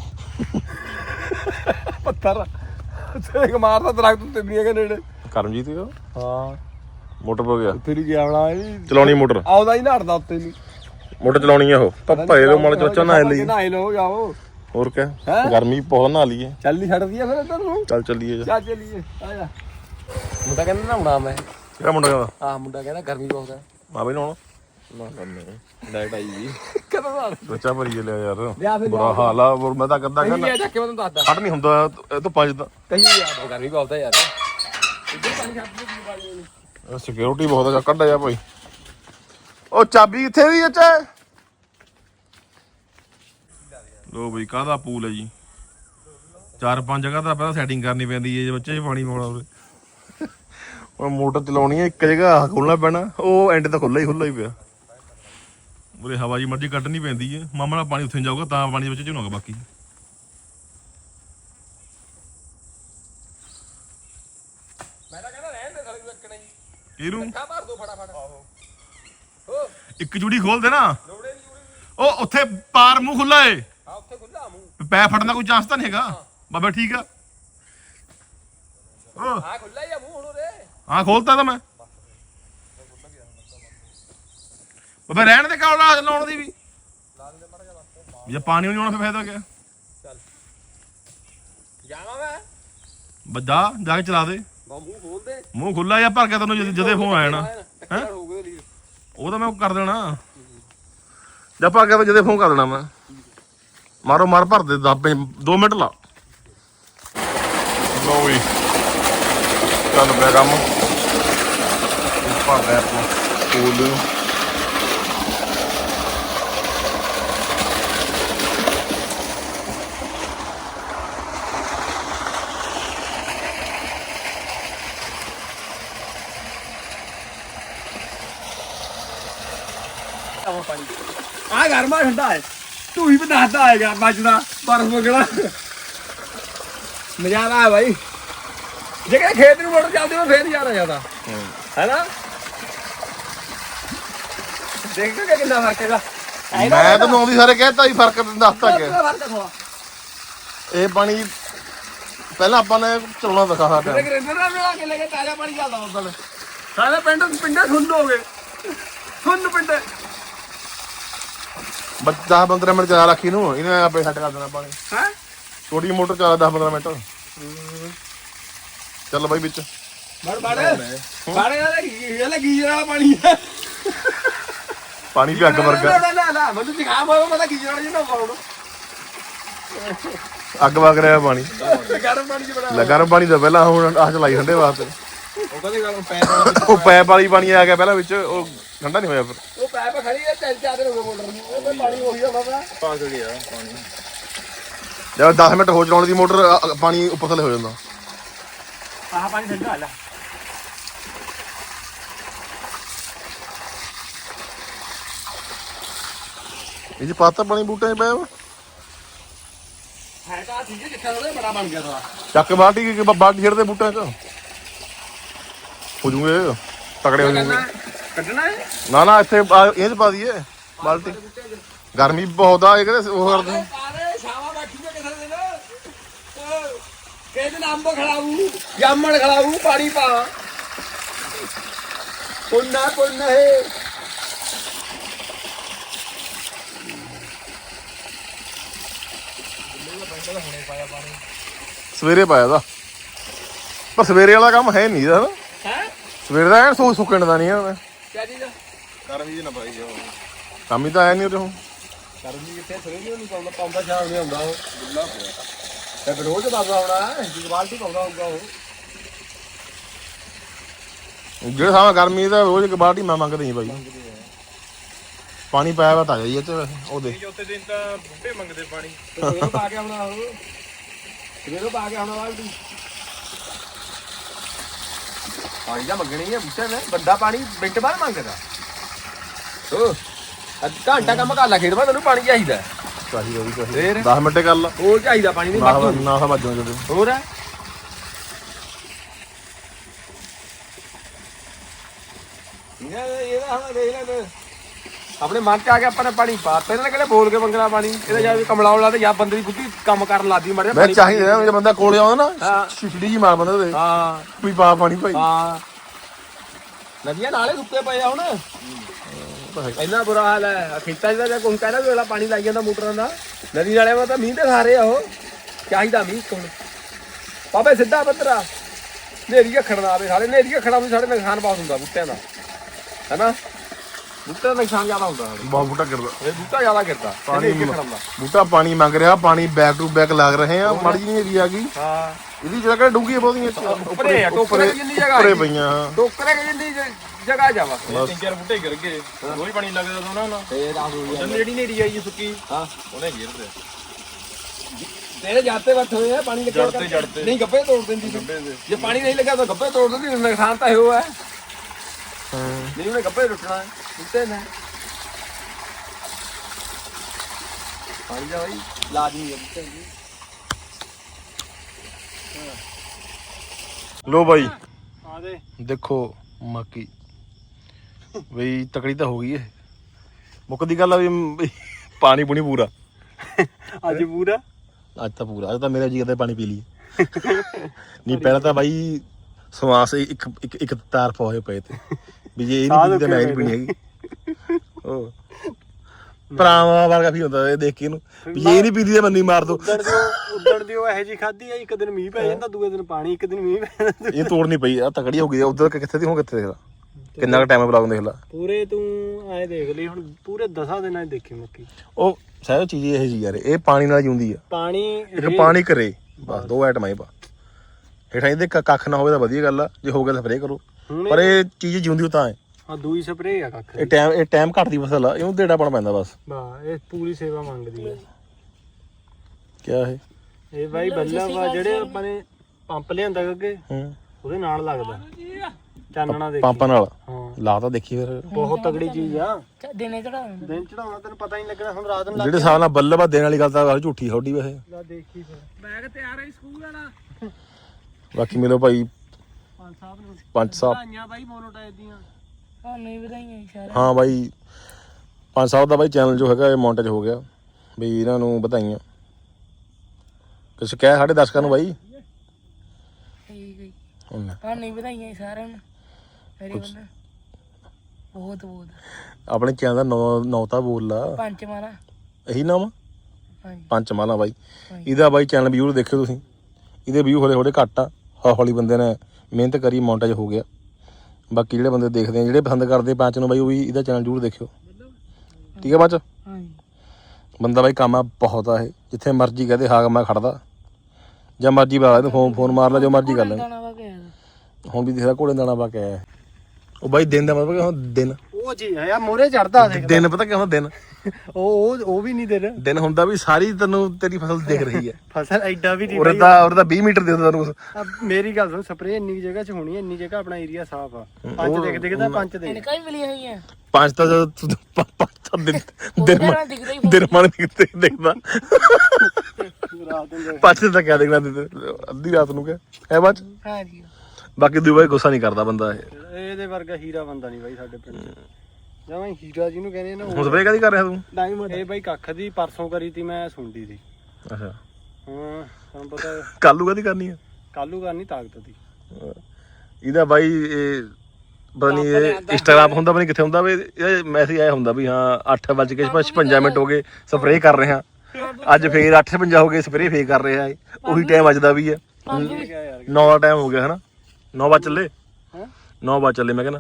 ਪੱਥਰ। ਸੇਕ ਮਾਰਦਾ ਦਰਖਤ ਉੱਤੇ ਵੀ ਹੈਗੇ ਨੇੜੇ। ਕਰਮਜੀਤ ਹਾਂ। ਮੋਟਰ ਪਾ ਗਿਆ। ਉੱਥੇ ਨਹੀਂ ਗਿਆ ਹੋਣਾ ਇਹ। ਚਲਾਉਣੀ ਮੋਟਰ? ਆਉਂਦਾ ਹੀ ਨਹਾੜਦਾ ਉੱਤੇ ਨੂੰ ਮੋਟਰ ਚਲਾਉਣੀ ਆ ਉਹ। ਪੱਪਾ ਇਹਦੇ ਮਾਲ ਚਾਚਾ ਨਾ ਲਈ ਨਹਾਏ ਲਓ ਜਾਓ। ਹੋਰ ਕਿਆ? ਹੈਂ? ਗਰਮੀ ਬਹੁਤ ਨਾ ਲਈਏ। ਚੱਲ ਨਹੀਂ ਛੱਡਦੀ ਆ ਫਿਰ ਇੱਧਰ ਨੂੰ। ਚੱਲ ਚੱਲੀਏ ਜਾ। ਚੱਲ ਚੱਲੀਏ ਆ ਜਾ। ਮੁੰਡਾ ਕਹਿੰਦਾ ਨਹਾਉਣਾ ਮੈਂ। ਕਿਹੜਾ ਮੁੰਡਾ ਕਹਿੰਦਾ? ਆਹ ਮੁੰਡਾ ਕਹਿੰਦਾ ਗਰਮੀ ਬਹੁਤ ਹੈ ਆ ਬਈ ਨਹਾਉਣਾ ਨਾ ਕਰਨੇ ਲਾਈਟ ਆਈ ਜੀ। ਕਦੋਂ ਦਾ? ਬੱਚਾ ਭਰੀਏ ਲਿਆ ਲਿਆ ਯਾਰ ਫਿਰ ਬੁਰਾ ਹਾਲ ਆ ਹੋਰ ਮੈਂ ਤਾਂ ਕਰਦਾ ਕਹੀਂ ਕਹਿੰਦਾ ਲਿਆ ਜਾ ਕੇ ਮੈਂ ਤੁਹਾਨੂੰ ਦੱਸਦਾ? ਖੜ ਨਹੀਂ ਹੁੰਦਾ ਇਹ ਤੋਂ। ਪੰਜ ਦਾ ਕਹੀਂ ਆ ਬਹੁਤ ਗਰਮੀ ਬਹੁਤ ਹੈ ਯਾਰ। ਇੱਧਰ ਪਾਣੀ ਛੱਡ ਦੇ ਕੀ ਬਾਜੀ ਨਹੀਂ ਸਿਕਿਉਰਿਟੀ ਬਹੁਤ ਆ ਕੱਢ ਜਾ ਭਾਈ। ਉਹ ਚਾਬੀ ਕਿੱਥੇ ਦੀ ਅੱਛਾ ਲੋ ਬਈ ਕਾਹਦਾ ਪੂਲ ਹੈ ਜੀ? ਚਾਰ ਪੰਜ ਜਗ੍ਹਾ ਤਾਂ ਪਹਿਲਾਂ ਸੈਟਿੰਗ ਕਰਨੀ ਪੈਂਦੀ ਹੈ ਜੇ ਬੱਚੇ 'ਚ ਪਾਣੀ ਪਾਉਣਾ ਹੋਵੇ। ਹੁਣ ਮੋਟਰ ਚਲਾਉਣੀ ਹੈ ਇੱਕ ਜਗ੍ਹਾ ਖੋਲਣਾ ਪੈਣਾ ਉਹ ਐਂਡ ਤਾਂ ਖੁੱਲਾ ਹੀ ਖੁੱਲਾ ਹੀ ਪਿਆ। ਉਰੇ ਹਵਾ ਜੀ ਮਰਜ਼ੀ ਕੱਢਣੀ ਪੈਂਦੀ ਹੈ। ਮਾਮਾ ਨਾਲ ਪਾਣੀ ਉੱਥੇ ਜਾਊਗਾ ਤਾਂ ਪਾਣੀ ਦੇ ਵਿੱਚ ਝੁਣਾਗਾ ਬਾਕੀ। ਮੈਂ ਤਾਂ ਕਹਿੰਦਾ ਰਹਿਣ ਦੇ ਸਾਲੇ ਨੂੰ ਇੱਕ ਨਹੀਂ ਇਹਨੂੰ ਕਾ ਮਾਰ ਦੋ ਫਟਾਫਟ। ਆਹੋ। ਹੋ ਇੱਕ ਜੁੜੀ ਖੋਲ ਦੇ ਨਾ ਲੋੜੇ ਨਹੀਂ ਜੁੜੇ ਉਹ ਉੱਥੇ ਪਾਰ ਮੂੰਹ ਖੁੱਲਾ ਏ। ਆ ਉੱਥੇ ਖੁੱਲਾ ਮੂੰਹ। ਪੈ ਫੜਨ ਦਾ ਕੋਈ ਚਾਂਸ ਤਾਂ ਨਹੀਂ ਹੈਗਾ। ਬਾਬਾ ਠੀਕ ਆ। ਓ। ਆ ਖੁੱਲਾ ਹੀ ਆ ਮੂੰਹ ਹੁਣ ਉਹਦੇ ਹਾਂ ਖੋਲਤਾ ਤਾਂ ਮੈਂ। ਬਾਬਾ ਰਹਿਣ ਦੇ ਕਾਲ ਰਾਤ ਲਾਉਣ ਦੀ ਵੀ। ਜੇ ਪਾਣੀ ਨਹੀਂ ਆਉਣਾ ਫਿਰ ਫਾਇਦਾ ਕਿਆ? ਚੱਲ ਜਾਵਾਂ ਮੈਂ ਬੱਜਾ ਜਾ ਕੇ ਚਲਾ ਦੇ। ਬਾ ਮੂੰਹ ਖੋਲ ਦੇ। ਮੂੰਹ ਖੁੱਲਾ ਜਾਂ ਭਰ ਕੇ ਤੈਨੂੰ ਜਦ- ਜਦੇ ਫੋਨ ਹੋ ਗਏ ਉਹ ਤਾਂ ਮੈਂ ਕਰ ਦੇਣਾ। ਜਾਂ ਭਰ ਕੇ ਤਾਂ ਜਦੇ ਫੋਨ ਕਰ ਦੇਣਾ ਮੈਂ। ਮਾਰੋ ਮਾਰ ਭਰ ਦੇ 2 ਮਿੰਟ ਲਾ। ਲੋ ਵੀ। ਚੱਲ ਪਿਆ ਕੰਮ। ਭਰ ਦੇ ਆਪਾਂ। ਪੂਲ ਨੂੰ ਆ ਗਰਮਾ ਠੰਡਾ ਹੈ। ਤੂੰ ਹੀ ਬਤਾਤਾ ਆਏਗਾ ਬਚਦਾ ਬਰਫ ਵਗੜਾ ਨਜ਼ਾਰਾ ਹੈ ਭਾਈ ਜੇ ਕਿਤੇ ਖੇਤ ਨੂੰ ਮੋਟਰ ਚੱਲਦੀ ਮੈਂ ਫੇਰ ਨਜ਼ਾਰਾ ਜ਼ਿਆਦਾ ਹੈਨਾ? ਦੇਖ ਕੇ ਕਿੰਨਾ ਫ਼ਰਕ ਹੈਗਾ। ਮੈਂ ਤੈਨੂੰ ਆਉਂਦੀ ਸਾਰੇ ਕਹਿਤਾ ਹੀ ਫ਼ਰਕ ਦੱਸਤਾ ਕਿ। ਇਹ ਪਾਣੀ ਪਹਿਲਾਂ ਆਪਾਂ ਨੇ ਚਲਾਉਣਾ ਦਿਖਾ ਸਾਡਾ ਗਰੇਂਦਰ ਨਾਲ ਮਿਲਾ ਕੇ ਲੈ ਕੇ ਤਾਜ਼ਾ ਪਾਣੀ ਚੱਲਦਾ ਉਦੋਂ ਸਾਰੇ ਪਿੰਡ ਪਿੰਡੇ ਸੁੰਨ ਹੋ ਗਏ ਸੁੰਨ ਪਿੰਡੇ। 10 15 ਮਿੰਟ ਚਲਾ ਰੱਖੀ ਨੂੰ ਇਹਨੇ ਆਪੇ ਸੈੱਟ ਕਰ ਦੇਣਾ ਪਾਣੀ। ਹੈ। ਛੋਟੀ ਮੋਟਰ ਚਲਾ 10 15 ਮਿੰਟ। ਚੱਲ ਬਾਈ ਵਿੱਚ। ਬੜ ਬੜ। ਬਾੜੇ ਵਾਲਾ ਇਹ ਵਾਲਾ ਪਾਣੀ ਪਾਣੀ ਵੀ ਅੱਗ ਵਰਗਾ। ਨਾ ਨਾ ਨਾ ਮੈਨੂੰ ਦਿਖਾ ਮੈਂ ਤਾਂ ਗੀਜਰ ਵਾਲਾ ਜਿਹਾ ਪਾਉਣਾ। ਅੱਗ ਵਗ ਰਿਹਾ ਪਾਣੀ। ਗਰਮ ਪਾਣੀ ਚ ਬਣਾ ਲੈ ਗਰਮ ਪਾਣੀ ਤਾਂ ਪਹਿਲਾਂ ਹੁਣ ਆਹ ਚਲਾਈ ਠੰਡੇ ਵਾਸਤੇ। ਉਹ ਕਹਿੰਦੇ ਗਰਮ ਨਾਲ ਉਹ ਪੈਪ ਵਾਲੀ ਪਾਣੀ ਆ ਗਿਆ ਪਹਿਲਾਂ ਵਿੱਚ ਉਹ ਠੰਡਾ ਨਹੀਂ ਹੋਇਆ ਫਿਰ। ਪੈਪ ਖੜੀ ਹੈ ਤਿੰਨ ਚਾਰ ਦਿਨ ਹੋ ਗਏ ਮੋਟਰ ਨੂੰ। ਉਹ ਤੇ ਪਾਣੀ ਉਹੀ ਆਉਂਦਾ ਵਾ ਪਾਸ ਹੋ ਗਿਆ ਪਾਣੀ। ਜਦ 10 ਮਿੰਟ ਹੋ ਚਲਾਉਣ ਦੀ ਮੋਟਰ ਅ, ਅ, ਪਾਣੀ ਉੱਪਰ ਥੱਲੇ ਹੋ ਜਾਂਦਾ। ਆਹ ਪਾਣੀ ਠੰਡਾ ਹਾਲਾ ਇਹ ਜੀ ਪਾਤਾ ਪਾਣੀ ਬੂਟੇ ਪਿਆ ਵਾ ਹੈ ਤਾਂ ਠੀਕ ਹੈ ਜਿੱਥੇ ਉਹਦੇ ਬੜਾ ਬਣ ਗਿਆ ਥੋੜਾ ਚੱਕ ਬਾਲਟੀ ਕਿ ਬਾਲਟੀ ਛੱਡਦੇ ਬੂਟਿਆਂ 'ਚ? ਹੋ ਜੂਗੇ ਤਕੜੇ ਹੋ ਜੂਗੇ। ਕੱਢਣਾ ਹੈ ਨਾ ਨਾ ਇੱਥੇ ਆ, ਇਹ 'ਚ ਪਾ ਦਈਏ ਬਾਲਟੀ। ਗਰਮੀ ਬਹੁਤ ਆ ਇਹ ਕਹਿੰਦੇ ਉਹ ਕਰਦੇ ਸਾਰੇ ਸ਼ਾਮਾ ਬੈਠੀ ਤੇ ਕਿਸੇ ਦਿਨ। ਕਿਹਦੇ ਨਾਮ ਤੋਂ ਖੜਾਊ ਜਾਮਣ ਖੜਾਊ ਪਾਣੀ ਪਾ ਪੁੰਨਾ ਪੁੰਨਾ ਹੈ ਸਵੇਰੇ ਪਾਇਆ ਦਾ। ਪਰ ਸਵੇਰੇ ਵਾਲਾ ਕੰਮ ਹੈ ਨਹੀਂ ਦਾ ਹੈ? ਸਵੇਰੇ ਦਾ ਐਨ ਸੋ ਸੁੱਕਣ ਦਾ ਨਹੀਂ ਹੈ ਕਿਆ ਚੀਜ਼ ਗਰਮੀ ਚ ਨਾ ਪਾਈ ਜਾਓ ਕੰਮ ਹੀ ਤਾਂ ਹੈ ਨਹੀਂ ਉਹ ਕਰਮੀ ਕਿੱਥੇ ਸਵੇਰੇ ਨਹੀਂ ਉਹਨੂੰ ਪਾਉਂਦਾ ਪਾਉਂਦਾ ਸ਼ਾਮ ਨੂੰ ਆਉਂਦਾ ਉਹ। ਬੁੱਲਾ ਪਿਆ। ਤੇ ਫਿਰ ਰੋਜ਼ ਬਾਬਾ ਆਉਣਾ ਜੀ ਬਾਲਟੀ ਪਾਉਂਦਾ ਹੋਊਗਾ ਉਹ। ਜਿਹੜੇ ਸਾਹ ਗਰਮੀ ਦਾ ਰੋਜ਼ ਇੱਕ ਬਾਲਟੀ ਮੈਂ ਮੰਗਦੇ ਨਹੀਂ ਭਾਈ। ਪਾਣੀ ਪਾਇਆ ਵਾ ਤਾਂ ਜਾਈਏ ਤੇ ਉਹਦੇ ਚੌਥੇ ਦਿਨ ਤਾਂ ਬੁੱਢੇ ਮੰਗਦੇ ਪਾਣੀ। ਤੇ ਸਵੇਰੇ ਪਾ ਕੇ ਆਉਣਾ ਉਹ। ਸਵੇਰੇ ਪਾ ਕੇ ਆਉਣਾ ਬਾਲਟੀ ਪਾਣੀ ਦਾ ਮੰਗਣੀ ਹੈ ਬੁੱਟੇ ਨੇ। ਬੰਦਾ ਪਾਣੀ ਮਿੰਟ ਬਾਅਦ ਮੰਗਦਾ। ਹੋ ਅੱਧਾ ਘੰਟਾ ਕੰਮ ਕਰ ਲਾ ਖੇਡ ਬਾਅਦ ਤੈਨੂੰ ਪਾਣੀ ਚਾਹੀਦਾ। ਚਾਹੀਦਾ ਵੀ? ਚਾਹੀਦਾ। 10 ਮਿੰਟ ਕਰ ਲਾ। ਹੋਰ ਚਾਹੀਦਾ ਪਾਣੀ ਨਹੀਂ ਨਾ ਵਾਧੂ ਨਾ ਸਾ ਵੱਜੋ ਜਦੋਂ ਹੋਰ? ਹੈ ਇਹ ਇਹਦਾ ਹੁਣ ਦੇਖ ਲੈ ਤੇ। ਆਪਣੇ ਮਨ ਚ ਆ ਗਿਆ ਆਪਾਂ ਨੇ ਪਾਣੀ ਪਾ ਪਹਿਲਾਂ ਤਾਂ ਕਿਹੜੇ ਬੋਲ ਕੇ ਮੰਗਣਾ ਪਾਣੀ? ਇਹਦਾ ਜਾਂ ਵੀ ਕਮਲਾਉਣ ਲਾ ਤੇ ਜਾਂ ਬੰਦੇ ਦੀ ਬੁੱਧੀ ਕੰਮ ਕਰਨ ਲਾਦੀ ਮੜ ਮੈਂ ਚਾਹੀਦਾ ਜੇ ਬੰਦਾ ਕੋਲੇ ਆਉਂਦਾ ਨਾ ਹਾਂ। ਛਿਛੜੀ ਜੀ ਮਾਰ ਬੰਦੇ ਦੇ। ਹਾਂ। ਵੀ ਪਾ ਪਾਣੀ ਭਾਈ। ਹਾਂ। ਨਦੀਆਂ ਨਾਲੇ ਸੁੱਕੇ ਪਏ ਆ ਹੁਣ। ਇੰਨਾ ਬੁਰਾ ਹਾਲ ਹੈ। ਖੇਤਾਂ 'ਚ ਤਾਂ ਜੇ ਕੋਈ ਕਹਿੰਦਾ ਵੀ ਪਾਣੀ ਲਾਈ ਜਾਂਦਾ ਮੋਟਰਾਂ ਦਾ। ਨਦੀ ਨਾਲੇ ਵਾ ਤਾਂ ਮੀਂਹ ਤੇ ਰਹੇ ਆ ਉਹ। ਚਾਹੀਦਾ ਮੀਂਹ ਕੋਲ ਪਾਪੇ ਸਿੱਧਾ ਬੱਤਰਾ ਨੇਰੀ ਅੱਖੜ ਨਾ ਆਵੇ ਸਾਰੇ। ਨੇਰੀ ਅੱਖੜਾਂ ਨੂੰ ਸਾਡੇ ਨੁਕਸਾਨ ਬਹੁਤ ਹੁੰਦਾ ਬੂਟਿਆਂ ਦਾ। ਹੈਨਾ? ਬੂਟਿਆਂ ਦਾ ਨੁਕਸਾਨ ਜ਼ਿਆਦਾ ਹੁੰਦਾ ਸਾਡੇ। ਬਹੁਤ ਬੂਟਾ ਕਰਦਾ ਇਹ ਬੂਟਾ ਜ਼ਿਆਦਾ ਗਿਰਦਾ। ਪਾਣੀ ਦਾ ਬੂਟਾ ਮੰਗ ਰਿਹਾ ਪਾਣੀ ਬੈਕ ਟੂ ਬੈਕ ਲੱਗ ਰਹੇ ਆ। ਮੜ ਜੀ ਨਹੀਂ ਆ ਗਈ। ਹਾਂ। ਇਹਦੀ ਜਗ੍ਹਾ ਕਿਹੜੀ ਡੂੰਗੀ ਬਹੁਤੀਆਂ ਉੱਪਰੇ ਆ, ਟੋਕਰੇ ਦੀ ਜਿੰਨੀ ਜਗ੍ਹਾ ਉੱਪਰੇ। ਪਈਆਂ। ਟੋਕਰੇ ਜਿੰਨੀ ਜਗ੍ਹਾ ਜਾਵਾ ਤਿੰਨ ਚਾਰ ਬੁੱਢੇ ਗਿਰ ਗਏ। ਰੋਜ਼ ਪਾਣੀ ਲੱਗਦਾ ਤਾਂ ਉਹਨਾਂ ਨਾਲ ਫੇਰ ਆ ਹੋਈ ਜਦੋਂ ਜਿਹੜੀ ਨੇਰੀ ਆਈ ਸੁੱਕੀ। ਹਾਂ। ਉਹਨੇ ਗਿਰਦੇ ਤੇਰੇ ਜਾਤੇ ਵੱਤ ਹੋਏ ਆ ਪਾਣੀ ਲੱਗਿਆ। ਨਹੀਂ ਗੱਬੇ ਤੋੜ ਦਿੰਦੀ। ਜੇ ਪਾਣੀ ਨਹੀਂ ਲੱਗਾ ਤਾਂ ਗੱਬੇ ਤੋੜ ਦਿੰਦੀ ਨੁਕਸਾਨ ਤਾਂ ਇਹੋ ਹੈ ਹਾਂ। ਨਹੀਂ ਉਹਨੇ ਉੱਤੇ ਨਾ। ਭਾਈ ਲਾਜ਼ਮੀ ਹੈ ਲੋ ਬਾਈ। ਆ ਦੇ। ਦੇਖੋ ਮੱਕੀ। ਬਈ ਤਕੜੀ ਤਾਂ ਹੋ ਗਈ ਇਹ। ਮੁੱਕਦੀ ਗੱਲ ਆ ਵੀ ਵੀ ਪਾਣੀ ਪੂਣੀ ਪੂਰਾ। ਅੱਜ ਪੂਰਾ? ਅੱਜ ਤਾਂ ਪੂਰਾ। ਅੱਜ ਤਾਂ ਮੇਰਾ ਜੀ ਕਰਦਾ ਪਾਣੀ ਪੀ ਲਈ। ਨਹੀਂ ਪਹਿਲਾਂ ਤਾਂ ਬਾਈ ਸਵਾਸ ਇੱਕ ਇੱਕ ਇੱਕ ਤਾਰ ਪੋਏ ਪਏ ਤੇ। ਵੀ ਜੇ ਇਹ ਨਹੀਂ ਪੀਂਦੀ ਮੈਂ ਨਹੀਂ ਪੀਣੀ ਹੈਗੀ। ਉਹ ਭਰਾਵਾਂ ਵਰਗਾ ਵੀ ਹੁੰਦਾ ਇਹ ਦੇਖ ਕੇ ਇਹਨੂੰ। ਵੀ ਜੇ ਇਹ ਨਹੀਂ ਪੀਂਦੀ ਤਾਂ ਮੈਨੂੰ ਹੀ ਮਾਰ ਦੋ। ਉਦਣ ਦਿਓ ਇਹੋ ਜੀ ਖਾਦੀ ਆ ਇੱਕ ਦਿਨ ਮੀਂਹ ਪੈ ਜਾਂਦਾ ਦੂਏ ਦਿਨ ਪਾਣੀ ਇੱਕ ਦਿਨ ਮੀਂਹ ਪੈ ਜਾਂਦਾ। ਇਹ ਤੋੜਨੀ ਪਈ ਆ ਤਕੜੀ ਹੋ ਗਈ ਉਧਰ ਕਿੱਥੇ ਦੀ ਹੁਣ ਕਿੱਥੇ ਦੇਖ ਲਾ। ਕਿੰਨਾ ਕੁ ਟਾਈਮ ਬਲੌਗ ਦੇਖ ਲਾ। ਪੂਰੇ ਤੂੰ ਐ ਦੇਖ ਲਈ ਹੁਣ ਪੂਰੇ 10 ਦਿਨਾਂ 'ਚ ਦੇਖੀ ਮੱਕੀ। ਉਹ ਸਾਰੇ ਚੀਜ਼ ਇਹ ਜੀ ਯਾਰ ਇਹ ਪਾਣੀ ਨਾਲ ਜਿਉਂਦੀ ਆ। ਪਾਣੀ ਇੱਕ ਪਾਣੀ ਕਰੇ ਬਸ ਦੋ ਆਈਟਮਾਂ ਹੀ ਬਾ ਹੇਠਾਂ ਇਹਦੇ ਕ- ਕੱਖ ਨਾ ਹੋਵੇ ਤਾਂ ਵਧੀਆ ਗੱਲ ਆ ਜੇ ਹੋ ਗਿਆ ਤਾਂ ਸਪਰੇਅ ਕਰੋ। ਹੁਣ ਪਰ ਇਹ ਚੀਜ਼ ਜਿਉਂਦੀ ਤਾਂ ਹੈ ਆ ਦੂਈ ਸਪਰੇਅ ਆ ਕੱਖ। ਇਹ ਟਾਈਮ ਇਹ ਟਾਈਮ ਘੱਟਦੀ ਫਸਲ ਆ ਇਹਨੂੰ ਦੇੜਾ ਪਣ ਪੈਂਦਾ ਬਸ। ਬਾ ਇਹ ਪੂਰੀ ਸੇਵਾ ਮੰਗਦੀ ਹੈ ਕਿਆ ਇਹ? ਇਹ ਬਾਈ ਬੱਲਾ ਵਾ ਜਿਹੜੇ ਆਪਾਂ ਨੇ ਪੰਪ ਲਿਆਂਦਾ ਅੱਗੇ ਹੂੰ। ਉਹਦੇ ਨਾਲ ਲੱਗਦਾ। ਚਾਨਣਾ ਦੇ ਪੰਪਾਂ ਨਾਲ? ਹਾਂ। ਲਾ ਤਾਂ ਦੇਖੀ ਫਿਰ। ਬਹੁਤ ਤਗੜੀ ਚੀਜ਼ ਆ। ਦਿਨੇ ਚੜਾਉਂ ਦਿਨ ਚੜਾਉਣਾ ਤੈਨੂੰ ਪਤਾ ਹੀ ਨਹੀਂ ਲੱਗਣਾ ਹੁਣ ਰਾਤ ਨੂੰ ਜਿਹੜੇ ਹਿਸਾਬ ਨਾਲ ਬੱਲਬ ਦੇਣ ਵਾਲੀ ਗੱਲ ਤਾਂ ਝੂਠੀ ਥੋੜੀ ਵੈਸੇ। ਲੱਗਾ ਦੇਖੀ ਫਿਰ। ਬੈਗ ਤਿਆਰ ਹੈ ਸਕੂਲ ਵਾਲਾ। ਬਾਕੀ ਮਿਲੋ ਭਾਈ। ਪੰਜ ਸਾਹਿਬ ਨੂੰ ਪੰਜ ਸਾਹਿਬ ਆਈਆਂ ਬਾਈ ਮੋਨੋਟਾਈਪ ਦੀਆਂ। ਤੁਹਾਨੂੰ ਹੀ ਵਧਾਈਆਂ ਇਸ਼ਾਰਾ ਹਾਂ ਬਾਈ ਪੰਜ ਸਾਹਿਬ ਦਾ ਬਾਈ ਚੈਨਲ ਜੋ ਹੈਗਾ ਇਹ ਮੌਂਟੇਜ ਹੋ ਗਿਆ। ਵੀ ਇਹਨਾਂ ਨੂੰ ਵਧਾਈਆਂ। ਕੁਛ ਕਹਿ ਸਾਡੇ ਦਰਸ਼ਕਾਂ ਨੂੰ ਬਾਈ। ਠੀਕ ਹੈ ਹੁਣ ਤੁਹਾਨੂੰ ਹੀ ਵਧਾਈਆਂ ਸਾਰਿਆਂ ਨੂੰ। ਮੇਰੇ ਵੱਲੋਂ। ਬਹੁਤ ਬਹੁਤ। ਆਪਣੇ ਚੈਨਲ ਦਾ ਨੌ ਨੌ ਤਾਂ ਬੋਲ। ਲਾ ਪੰਜ ਮਾਰਾ ਇਹੀ ਨਾਮ ਆ? ਹਾਂਜੀ। ਪੰਜ ਮਾਲਾ ਬਾਈ। ਇਹਦਾ ਬਾਈ ਚੈਨਲ ਵਿਊ ਦੇਖਿਓ ਤੁਸੀਂ। ਇਹਦੇ ਵਿਊ ਹੌਲੇ ਹੌਲੇ ਘੱਟ ਆ। ਹੌਲੀ ਹੌਲੀ ਬੰਦੇ ਨੇ ਮਿਹਨਤ ਕਰੀ ਮੌਂਟੇਜ ਹੋ ਗਿਆ। ਬਾਕੀ ਜਿਹੜੇ ਬੰਦੇ ਦੇਖਦੇ ਆ ਜਿਹੜੇ ਪਸੰਦ ਕਰਦੇ ਪੰਜ ਨੂੰ ਬਾਈ ਉਹ ਵੀ ਇਹਦਾ ਚੈਨਲ ਜ਼ਰੂਰ ਦੇਖਿਓ। ਠੀਕ ਹੈ ਬਾਚ ਹਾਂਜੀ। ਬੰਦਾ ਬਾਈ ਕੰਮ ਆ ਬਹੁਤ ਆ ਇਹ। ਜਿੱਥੇ ਮਰਜ਼ੀ ਕਹਦੇ ਹਾਂ ਮੈਂ ਖੜਦਾ। ਜਾਂ ਮਰਜ਼ੀ ਬੁਲਾ ਲੈ ਫੋਨ ਫੋਨ ਮਾਰ ਲੈ ਜੋ ਮਰਜ਼ੀ ਕਰ ਲੈ। ਦਾਣਾ ਵਾ ਗਿਆ ਹੁਣ ਵੀ ਦੇਖਦਾ ਘੋੜੇ ਦਾਣਾ ਪਾ ਕੇ ਆਇਆ ਉਹ ਬਾਈ ਦਿਨ ਦਾ ਮਤਲਬ ਕਿ ਹੁਣ ਦਿਨ। ਉਹ ਹੈ ਆ ਮੋਰੇ ਚੜਦਾ ਦੇਖ ਦਿਨ ਪਤਾ ਕਿਉਂ ਦਿਨ? ਉਹ ਉਹ ਉਹ ਵੀ ਨਹੀਂ ਦਿਨ। ਦਿਨ ਹੁੰਦਾ ਵੀ ਸਾਰੀ ਤੈਨੂੰ ਤੇਰੀ ਫਸਲ ਦਿਖ ਰਹੀ ਹੈ। ਫਸਲ ਐਡਾ ਵੀ ਨਹੀਂ ਉਰੇ। ਤਾਂ ਉਰੇ ਤਾਂ 20 ਮੀਟਰ ਦੇ ਹੁੰਦਾ ਤੈਨੂੰ ਆ ਮੇਰੀ ਗੱਲ ਸੁਣ ਸਪਰੇ ਇੰਨੀ ਜਗ੍ਹਾ 'ਚ ਹੋਣੀ ਹੈ ਇੰਨੀ ਜਗ੍ਹਾ ਆਪਣਾ ਏਰੀਆ ਸਾਫ਼ ਆ। ਪੰਜ ਦੇਖ ਦੇਖਦਾ ਪੰਜ ਦੇ ਇਨਕਾਂ ਹੀ ਮਿਲੀਆਂ ਹੋਈਆਂ। ਪੰਜ ਤਾਂ ਜਦੋਂ ਤੂੰ ਪ- ਪੰਜ ਤਾਂ ਦਿਨ ਦਿਨ ਉਹਦੇ ਨਾਲ ਮਨ ਦਿਖਦਾ ਹੀ ਦਿਨ ਮਨ ਦਿਖਦੇ ਦੇਖਦਾ। ਰਾਤ ਨੂੰ ਦੇਖ। ਪੰਜ ਤਾਂ ਕਿਆ ਦੇਖਣਾ ਦਿਨ- ਅੱਧੀ ਰਾਤ ਨੂੰ ਕਿਆ? ਹੈ ਬਾਅਦ ਚ? ਹਾਂ ਜੀ ਬਾਕੀ ਦੂਜਾ ਗੁੱਸਾ ਨਹੀਂ ਕਰਦਾ ਬੰਦਾ ਇਹ। ਇਹਦੇ ਵਰਗਾ ਹੀਰਾ ਬੰਦਾ ਨਹੀਂ ਬਾਈ ਸਾਡੇ ਪਿੰਡ 'ਚ। ਜਮਾਂ ਹੀ ਹੀਰਾ ਜਿਹਨੂੰ ਕਹਿੰਦੇ ਆ ਨਾ ਹੁਣ ਸਪਰੇ ਕਾਦੀ ਕਰ ਰਿਹਾ ਤੂੰ? ਡਾਇਮੰਡ ਇਹ ਬਾਈ ਕੱਖ ਦੀ ਪਰਸੋਂ ਕਰੀ ਤੀ ਮੈਂ ਸੁੰਡੀ ਦੀ ਅੱਛਾ। ਹਾਂ ਤੁਹਾਨੂੰ ਪਤਾ ਕੱਲੂ ਕਾਦੀ ਕਰਨੀ ਹੈ ਕਾਲੂ ਕਰਨੀ ਤਾਕਤ ਦੀ। ਇਹਦਾ ਬਾਈ ਇਹ ਪਤਾ ਨਹੀਂ ਇਹ ਇੰਸਟਾਗ੍ਰਾਮ ਹੁੰਦਾ ਪਤਾ ਨਹੀਂ ਕਿੱਥੇ ਹੁੰਦਾ ਵੀ ਇਹ। ਮੈਸੇਜ ਆਇਆ ਹੁੰਦਾ ਵੀ ਹਾਂ 8:56 ਮਿੰਟ ਹੋ ਗਏ ਸਪਰੇਅ ਕਰ ਰਹੇ ਹਾਂ। ਅੱਜ ਫੇਰ 8:56 ਹੋ ਗਏ ਸਪਰੇਅ ਫੇਰ ਕਰ ਰਹੇ ਆ ਇਹ। ਉਹੀ ਟਾਈਮ ਅੱਜ ਦਾ ਵੀ ਹੈ। 9 ਦਾ ਟਾਈਮ ਹੋ ਗਿਆ ਹਨਾ? 9 ਵਜੇ ਚੱਲੇ? ਹੈਂ? 9 ਵਜੇ ਚੱਲੇ ਮੈਂ ਕਹਿੰਦਾ।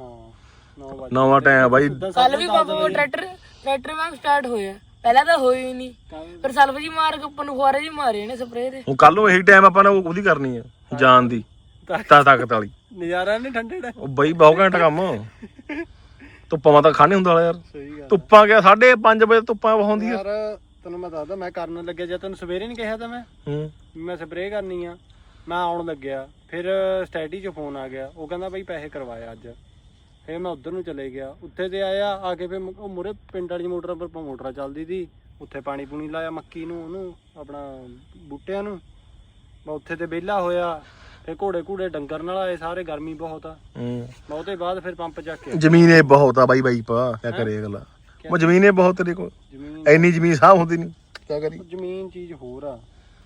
ਹਾਂ 9 ਵਜੇ ਨਵਾਂ ਟਾਈਮ ਬਾਈ। ਕੱਲ ਵੀ ਪਾਪਾ ਉਹ ਟਰੈਕਟਰ ਟਰੈਕਟਰ ਵਾਂਗ ਸਟਾਰਟ ਹੋਇਆ ਪਹਿਲਾਂ ਤਾਂ ਹੋਈ ਹੀ ਨਹੀਂ। ਫਿਰ ਸਲਫ ਜੀ ਮਾਰ ਕੇ ਉੱਪਰ ਨੂੰ ਫੁਆਰੇ ਜੀ ਮਾਰੇ ਨੇ ਸਪਰੇਅ ਦੇ। ਹੁਣ ਕੱਲ ਨੂੰ ਇਹੀ ਟਾਈਮ ਆਪਾਂ ਨੇ ਉਹ- ਉਹਦੀ ਕਰਨੀ ਹੈ। ਜਾਨ ਦੀ। ਤਾਂ ਤਾਕਤ ਵਾਲੀ। ਨਜ਼ਾਰਾ ਨਹੀਂ ਠੰਡੇ ਦਾ। ਉਹ ਬਈ ਬਹੁਤ ਘੰਟਾ ਕੰਮ ਧੁੱਪਾਂ ਮਾ ਤਾਂ ਖਾਣੇ ਹੁੰਦਾ ਯਾਰ। ਸਹੀ ਗੱਲ ਧੁੱਪਾਂ ਗਿਆ 5:30 ਵਜੇ ਧੁੱਪਾਂ ਹੁੰਦੀ ਆ। ਯਾਰ ਤੈਨੂੰ ਮੈਂ ਦੱਸਦਾ ਮੈਂ ਕਰਨ ਲੱਗਿਆ ਜਦ ਤੈਨੂੰ ਸਵੇਰੇ ਨਹੀਂ ਕਿਹਾ ਤਾਂ ਮੈਂ। ਹੂੰ। ਵੀ ਮੈਂ ਸਪਰੇਅ ਕਰਨੀ ਆ। ਮੈਂ ਆਉਣ ਲੱਗਿਆ। ਫਿਰ ਸਟੈਡੀ 'ਚ ਫੋਨ ਆ ਗਿਆ। ਉਹ ਕਹਿੰਦਾ ਬਈ ਪੈਸੇ ਕਰਵਾਇਆ ਅੱਜ। ਫਿਰ ਮੈਂ ਉਧਰ ਨੂੰ ਚਲੇ ਗਿਆ। ਉੱਥੇ ਤੇ ਆਇਆ ਆ ਕੇ ਫਿਰ ਮ- ਉਹ ਮੁਰੇ ਪਿੰਡ ਵਾਲੀ ਮੋਟਰ ਪਰ ਮੋਟਰਾਂ ਚੱਲਦੀ ਸੀ। ਉੱਥੇ ਪਾਣੀ ਪੂਣੀ ਲਾਇਆ ਮੱਕੀ ਨੂੰ ਉਹਨੂੰ ਆਪਣਾ ਬੂਟਿਆਂ ਨੂੰ। ਮੈਂ ਉੱਥੇ ਤੇ ਵਿਹਲਾ ਹੋਇਆ। ਫਿਰ ਘੋੜੇ ਘੂੜੇ ਡੰਗਰ ਨਾਲ ਆਏ ਸਾਰੇ ਗਰਮੀ ਬਹੁਤ ਆ। ਹੂੰ। ਮੈਂ ਉਹਦੇ ਬਾਅਦ ਫਿਰ ਪੰਪ ਚੱਕ ਕੇ ਜ਼ਮੀਨ ਬਹੁਤ ਆ ਬਾਈ ਬਾਈ ਪਾ ਕਿਆ ਕਰੇ ਇਹ ਗੱਲਾਂ ਉਹ ਜ਼ਮੀਨ ਬਹੁਤ ਤੇਰੇ ਕੋਲ। ਜ਼ਮੀਨ ਐਨੀ ਜ਼ਮੀਨ ਸਾਹ ਹੁੰਦੀ ਨਹੀਂ ਕਿਆ ਕਰੀ ਜ਼ਮੀਨ ਚੀਜ਼ ਹੋਰ ਆ।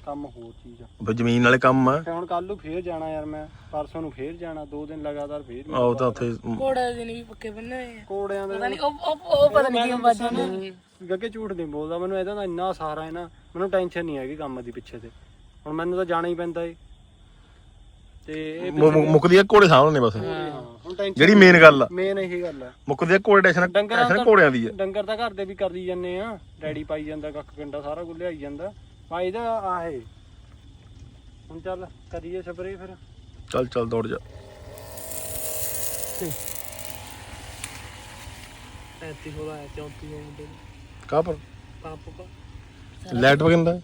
ਕੰਮ ਹੋਰ ਚੀਜ਼ ਆ। ਬਈ ਜ਼ਮੀਨ ਵਾਲੇ ਕੰਮ ਆ। ਤੇ ਹੁਣ ਕੱਲ ਨੂੰ ਫੇਰ ਜਾਣਾ ਯਾਰ ਮੈਂ ਪਰਸੋਂ ਨੂੰ ਫੇਰ ਜਾਣਾ ਦੋ ਦਿਨ ਲਗਾਤਾਰ ਫੇਰ ਆਹ ਤਾਂ ਉੱਥੇ ਘੋੜੇ ਦੇ ਨੇ ਵੀ ਪੱਕੇ ਬੰਨੇ ਹੋਏ ਆ। ਕੋੜਿਆਂ ਦੇ ਪਤਾ ਨਹੀਂ ਉਹ ਉਹ- ਉਹ ਪਤਾ ਨਹੀਂ ਕੀ ਬਾਜਾਂ ਨੇ ਗੱਗੇ ਝੂਠ ਨਹੀਂ ਬੋਲਦਾ ਮੈਨੂੰ ਇਹਦਾ ਤਾਂ ਇੰਨਾ ਸਹਾਰਾ ਹੈ ਨਾ ਮੈਨੂੰ ਟੈਨਸ਼ਨ ਨਹੀਂ ਹੈਗੀ ਕੰਮ ਦੀ ਪਿੱਛੇ ਤੇ। ਹੁਣ ਮੈਨੂੰ ਤਾਂ ਜਾਣਾ ਹੀ ਪੈਂਦਾ ਏ। ਤੇ ਇਹ ਮੁ- ਮੁ- ਮੁੱਕਦੀ ਆ ਘੋੜੇ ਸਾਹਮਣੇ ਬਸ। ਹਾਂ, ਹੁਣ ਟੈਨਸ਼ਨ ਜਿਹੜੀ ਮੇਨ ਗੱਲ ਆ। ਮੇਨ ਇਹੀ ਗੱਲ ਆ। ਮੁੱਕਦੀ ਆ ਘੋੜੇ ਟੈਸ਼ਨ ਡੰਗਰਾਂ ਟੈਸ਼ਨ ਘੋੜਿਆਂ ਦੀ ਆ। ਡੰਗਰ ਤਾਂ ਘਰ ਦੇ ਵੀ ਕਰੀ ਜਾਂਦੇ ਆ। ਡੈਡੀ ਪਾਈ ਜਾਂਦਾ ਕੱਖ ਕੰਡਾ ਸਾਰਾ ਕੁਝ ਲਿਆਈ ਜਾਂਦਾ। ਭਾਈ ਦਾ ਆਹੇ ਹੁਣ ਚੱਲ ਕਰੀਏ ਸਪਰੇ ਫਿਰ। ਚੱਲ ਚੱਲ ਦੌੜ ਜਾ। 35 ਹੋਲਾ 34 ਹੋਲਾ ਕਾ ਪਰ? ਪਾਪ ਕੋ ਲਾਈਟ ਵਗੰਦਾ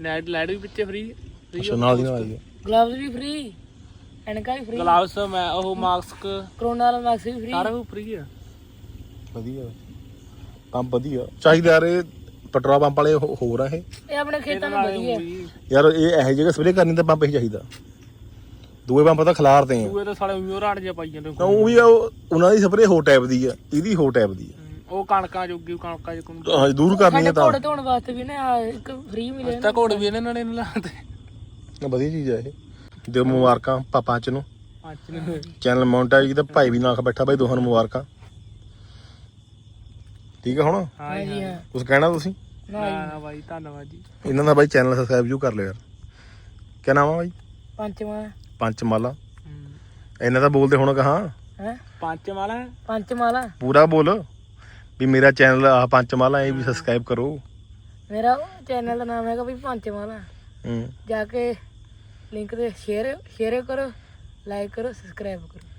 ਲੈਟ ਲੈਟ ਵੀ ਪਿੱਛੇ ਫ੍ਰੀ ਅੱਛਾ ਨਾਲ ਦੀ ਨਾਲ ਆਈ ਵੀ ਫ੍ਰੀ ਐਨਕਾਂ ਵੀ ਫ੍ਰੀ ਗਲਾਵਸ ਮੈਂ ਉਹ ਮਾਸਕ। ਕਰੋਨਾ ਵਾਲਾ ਮਾਸਕ ਵੀ ਫ੍ਰੀ ਕੁ ਫ੍ਰੀ ਆ ਵਧੀਆ। ਪੰਪ ਵਧੀਆ। ਚਾਹੀਦਾ ਯਾਰ ਇਹ ਪੈਟਰੋਲ ਪੰਪ ਵਾਲੇ ਹੋ- ਹੋਰ ਆ ਇਹ? ਇਹ ਆਪਣੇ ਖੇਤਾਂ ਨੂੰ ਵਧੀਆ ਯਾਰ ਇਹ ਇਹੋ ਜਗ੍ਹਾ ਸਪਰੇ ਕਰਨੀ ਤਾਂ ਪੰਪ ਹੀ ਚਾਹੀਦਾ। ਦੂਏ ਪੰਪ ਤਾਂ ਖਿਲਾਰਦੇ ਆ। ਦੂਏ ਤਾਂ ਸਾਲੇ ਉਈਓ ਰਾੜ ਜਿਹਾ ਪਾਈ ਜਾਂਦੇ ਤਾਂ ਉਹ ਵੀ ਆ, ਉਹ- ਉਹਨਾਂ ਦੀ ਸਪਰੇ ਹੋ ਟਾਈਪ ਦੀ ਆ। ਇਹਦੀ ਹੋ ਟਾਈਪ ਦੀ ਆ। ਉਹ ਕਣਕਾਂ ਜੋਗੀ ਕਣਕਾਂ ਚ ਕੋਈ ਹਾਂ ਦੂਰ ਕਰਨੀ ਸਾਡੇ ਆ ਤਾਂ। ਘੋੜੇ ਧੋਣ ਵਾਸਤੇ ਵੀ ਨਾ ਆਹ ਇੱਕ ਫ੍ਰੀ ਮਿਲੇ ਨਾ ਘੋੜ ਵੀ ਇਹਨਾਂ ਨੇ ਲਾਤੇ ਵਧੀਆ ਚੀਜ਼ ਆ ਇਹ। ਦਿਓ ਮੁਬਾਰਕਾਂ ਪਾਪਾ ਚ ਨੂੰ। ਪੰਜ ਨੇ। ਚੈਨਲ ਮੌਂਟਾਈਜ ਦਾ ਭਾਈ ਵੀ ਨਾਲ ਬੈਠਾ ਬਾਈ ਦੋਹਾਂ ਨੂੰ ਮੁਬਾਰਕਾਂ। ਠੀਕ ਆ ਹੁਣ? ਹਾਂ ਜੀ ਹਾਂ। ਕੁਝ ਕਹਿਣਾ ਤੁਸੀਂ? ਨਾ। ਨਾ ਬਾਈ ਧੰਨਵਾਦ ਜੀ। ਇਹਨਾਂ ਦਾ ਬਾਈ ਚੈਨਲ ਸਬਸਕ੍ਰਾਈਬ ਜੂ ਕਰ ਲਿਓ ਯਾਰ। ਕੀ ਨਾਮ ਆ ਬਾਈ ਪੰਚਵਾਂ ਪੰਚਮਾਲਾ। ਇਹਨਾਂ ਦਾ ਬੋਲਦੇ ਹੁਣ ਕਹਾ? ਹੈ? ਪੰਜ ਮਾਲਾ ਪੰਚਮਾਲਾ। ਪੂਰਾ ਬੋਲ। ਵੀ ਮੇਰਾ ਚੈਨਲ ਆ ਪੰਚਮਾਲਾ ਇਹ ਵੀ ਸਬਸਕ੍ਰਾਈਬ ਕਰੋ। ਮੇਰਾ ਚੈਨਲ ਦਾ ਨਾਮ ਹੈਗਾ ਵੀ ਪੰਚਮਾਲਾ। ਹੂੰ। ਜਾ ਕੇ ਲਿੰਕ ਤੇ ਸ਼ੇਅਰ ਸ਼ੇਅਰ ਕਰੋ ਲਾਈਕ ਕਰੋ ਸਬਸਕ੍ਰਾਈਬ ਕਰੋ।